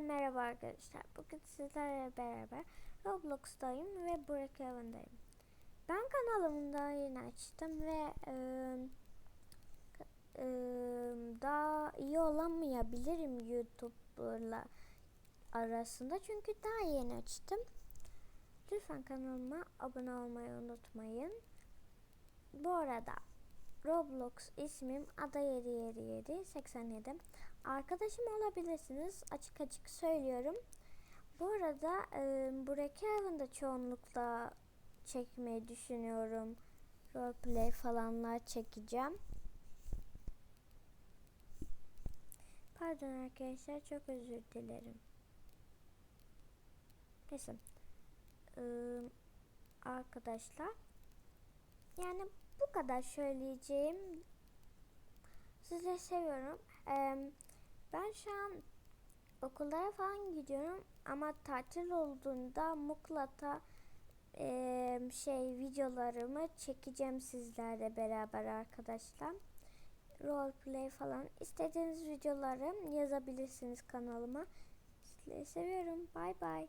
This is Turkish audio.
merhaba arkadaşlar. Bugün sizlerle beraber Roblox'tayım ve Brookhaven'dayım. Ben kanalımı daha yeni açtım ve e, e, daha iyi olamayabilirim YouTube'la arasında çünkü daha yeni açtım. Lütfen kanalıma abone olmayı unutmayın. Bu arada Roblox ismim ada77787. Arkadaşım olabilirsiniz. Açık açık söylüyorum. Bu arada e, bu Brookhaven'da çoğunlukla çekmeyi düşünüyorum. Roleplay falanlar çekeceğim. Pardon arkadaşlar çok özür dilerim. Neyse. Ee, arkadaşlar yani bu kadar söyleyeceğim. Sizleri seviyorum. Ee, ben şu an okullara falan gidiyorum ama tatil olduğunda mutlaka e, şey videolarımı çekeceğim sizlerle beraber arkadaşlar. Roleplay falan istediğiniz videoları yazabilirsiniz kanalıma. Sizleri seviyorum. Bay bay.